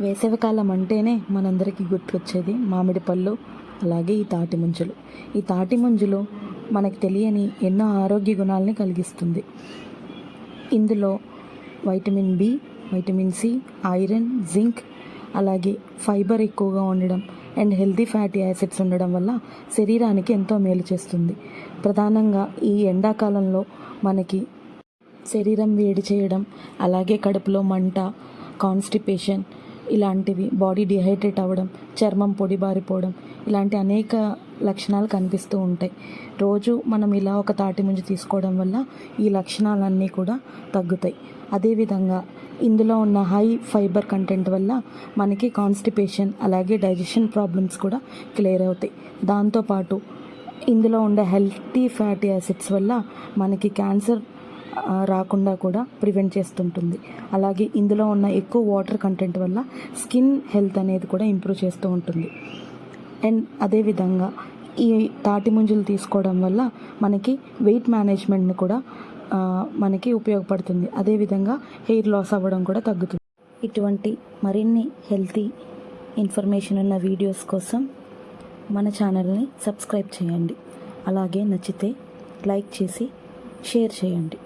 వేసవికాలం అంటేనే మనందరికీ గుర్తొచ్చేది మామిడి పళ్ళు అలాగే ఈ తాటి ముంజలు. ఈ తాటి ముంజలు మనకు తెలియని ఎన్నో ఆరోగ్య గుణాలని కలిగిస్తుంది. ఇందులో vitamin B vitamin C iron zinc అలాగే ఫైబర్ ఎక్కువగా ఉండడం అండ్ హెల్తీ ఫ్యాటీ యాసిడ్స్ ఉండడం వల్ల శరీరానికి ఎంతో మేలు చేస్తుంది. ప్రధానంగా ఈ ఎండాకాలంలో మనకి శరీరం వేడి చేయడం అలాగే కడుపులో మంట కాన్స్టిపేషన్ ఇలాంటివి బాడీ డిహైడ్రేట్ అవ్వడం చర్మం పొడిబారిపోవడం ఇలాంటి అనేక లక్షణాలు కనిపిస్తూ ఉంటాయి. రోజు మనం ఇలా ఒక తాటి ముంజు తీసుకోవడం వల్ల ఈ లక్షణాలన్నీ కూడా తగ్గుతాయి. అదేవిధంగా ఇందులో ఉన్న హై ఫైబర్ కంటెంట్ వల్ల మనకి కాన్స్టిపేషన్ అలాగే డైజెషన్ ప్రాబ్లమ్స్ కూడా క్లియర్ అవుతాయి. దాంతోపాటు ఇందులో ఉండే హెల్తీ ఫ్యాటీ యాసిడ్స్ వల్ల మనకి క్యాన్సర్ రాకుండా కూడా ప్రివెంట్ చేస్తుంటుంది. అలాగే ఇందులో ఉన్న ఎక్కువ వాటర్ కంటెంట్ వల్ల స్కిన్ హెల్త్ అనేది కూడా ఇంప్రూవ్ చేస్తూ ఉంటుంది. అండ్ అదేవిధంగా ఈ తాటి ముంజులు తీసుకోవడం వల్ల మనకి వెయిట్ మేనేజ్మెంట్ని కూడా మనకి ఉపయోగపడుతుంది. అదేవిధంగా హెయిర్ లాస్ అవ్వడం కూడా తగ్గుతుంది. ఇటువంటి మరిన్ని హెల్తీ ఇన్ఫర్మేషన్ ఉన్న వీడియోస్ కోసం మన ఛానల్ని సబ్స్క్రైబ్ చేయండి. అలాగే నచ్చితే లైక్ చేసి షేర్ చేయండి.